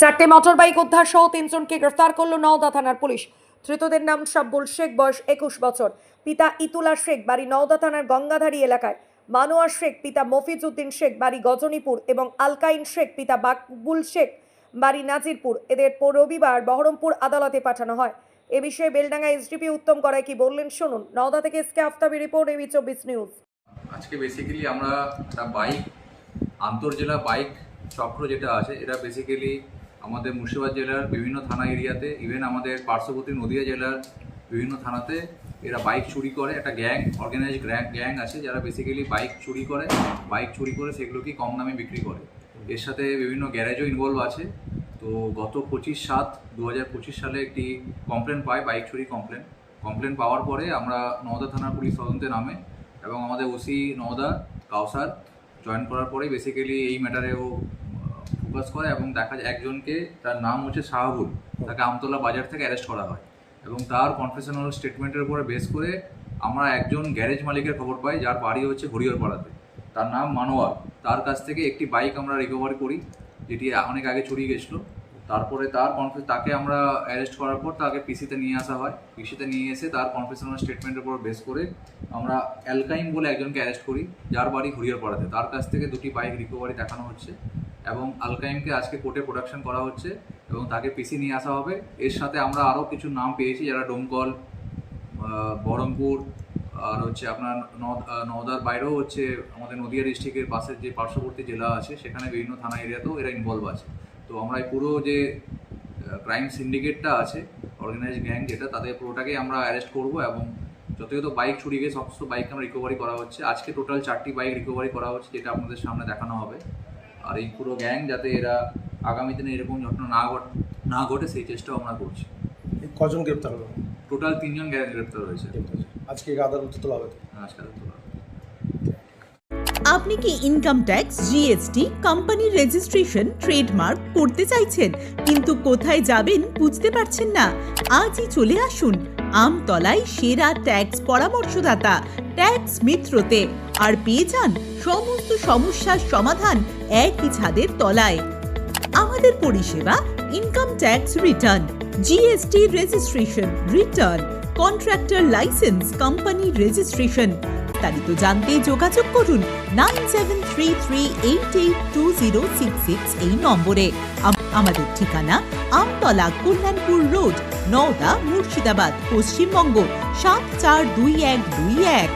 চারটে মোটরবাইক উদ্ধার সহ তিনজনকে গ্রেফতার করল নওদা থানার পুলিশ। ধৃতদের নাম শাব্বুল শেখ, বয়স একুশ বছর। পিতা ইতুলা শেখ, বাড়ি নওদা থানার গঙ্গাধারী এলাকায়। মানুয়ার শেখ, পিতা মফিজ উদ্দিন শেখ, বাড়ি গজনীপুর এবং আলকাইন শেখ, পিতা বাকবুল শেখ, বাড়ি নাজিরপুর। এদের রবিবার বহরমপুর আদালতে পাঠানো হয়। এ বিষয়ে বেলডাঙ্গা এসডিপি উত্তম করায় কি বললেন শুনুন। নওদা থেকে S K Aftabi report A B চব্বিশ নিউজ। আজকে বেসিক্যালি আমরা বাইক আন্তর্জেলা বাইক চক্র যেটা আছে, এটা বেসিক্যালি আমাদের মুর্শিদাবাদ জেলার বিভিন্ন থানা এরিয়াতে ইভেন আমাদের পার্শ্ববর্তী নদিয়া জেলার বিভিন্ন থানাতে এরা বাইক চুরি করে, একটা গ্যাং অর্গানাইজ গ্যাং আছে যারা বেসিক্যালি বাইক চুরি করে বাইক চুরি করে সেগুলোকে কম দামে বিক্রি করে। এর সাথে বিভিন্ন গ্যারেজও ইনভলভ আছে। তো গত পঁচিশ সাত দু সালে একটি কমপ্লেন পায় বাইক চুরি কমপ্লেন কমপ্লেন পাওয়ার পরে আমরা নওদা থানার পুলিশ তদন্তে নামে এবং আমাদের ওসি নওদা কাউসার জয়েন করার পরেই বেসিক্যালি এই ম্যাটারেও ফোকাস করে এবং দেখা যায় একজনকে তার নাম হচ্ছে শাহাবুল, তাকে আমতলা বাজার থেকে অ্যারেস্ট করা হয়। এবং তার কনফেশনাল স্টেটমেন্টের উপরে বেস করে আমরা একজন গ্যারেজ মালিকের খবর পাই, যার বাড়ি হচ্ছে হরিহরপাড়াতে। তার নাম মানোয়ার। তার কাছ থেকে একটি বাইক আমরা রিকভারি করি, যেটি অনেক আগে চুরি গেছিল। তারপরে তার কনফেস তাকে আমরা অ্যারেস্ট করার পর তাকে পিসিতে নিয়ে আসা হয়। পিসিতে নিয়ে এসে তার কনফেশনাল স্টেটমেন্টের উপর বেস করে আমরা অ্যালকাইম বলে একজনকে অ্যারেস্ট করি, যার বাড়ি হরিহরপাড়াতে। তার কাছ থেকে দুটি বাইক রিকভারি দেখানো হচ্ছে। এবং আলকাইমকে আজকে কোর্টে প্রোডাকশন করা হচ্ছে এবং তাকে পিসি নিয়ে আসা হবে। এর সাথে আমরা আরও কিছু নাম পেয়েছি, যারা ডোমকল বহরমপুর আর হচ্ছে আপনার নওদার বাইরেও হচ্ছে আমাদের নদিয়া ডিস্ট্রিক্টের পাশের যে পার্শ্ববর্তী জেলা আছে, সেখানে বিভিন্ন থানা এরিয়াতেও এরা ইনভলভ আছে। তো আমরা এই পুরো যে ক্রাইম সিন্ডিকেটটা আছে অর্গানাইজ গ্যাং যেটা, তাদের পুরোটাকেই আমরা অ্যারেস্ট করব এবং যত বাইক চুরি গিয়ে সমস্ত বাইক আমরা রিকভারি করা হচ্ছে। আজকে টোটাল চারটি বাইক রিকভারি করা হচ্ছে, যেটা আপনাদের সামনে দেখানো হবে। আর এই পুরো গ্যাং যাতে এরা আগামী দিনে এরকম ঘটনা না ঘট না ঘটে সেই চেষ্টাও আমরা করছি। কজন গ্রেপ্তার হলো? টোটাল তিনজন গ্যাং গ্রেপ্তার হয়েছে। আজকে আদালতে তোলা হবে তো। আজকাল তোলা আপনি কি ইনকাম ট্যাক্স জিএসটি কোম্পানির রেজিস্ট্রেশন ট্রেডমার্ক করতে চাইছেন কিন্তু কোথায় যাবেন বুঝতে পারছেন না? আজই চলে আসুন আমতলায় সেরা ট্যাক্স পরামর্শদাতা, ট্যাক্স মিত্রতে, আর পেয়ে যান সমস্ত সমস্যার সমাধান একই ছাদের তলায়। আমাদের পরিষেবা income tax return GST registration return contractor licence company registration বিস্তারিত জানতে যোগাযোগ করুন nine seven three three eight eight two zero six six এই নম্বরে। আমাদের ঠিকানা আমতলা কল্যাণপুর রোড নওদা মুর্শিদাবাদ পশ্চিমবঙ্গ সাত চার দুই এক দুই এক।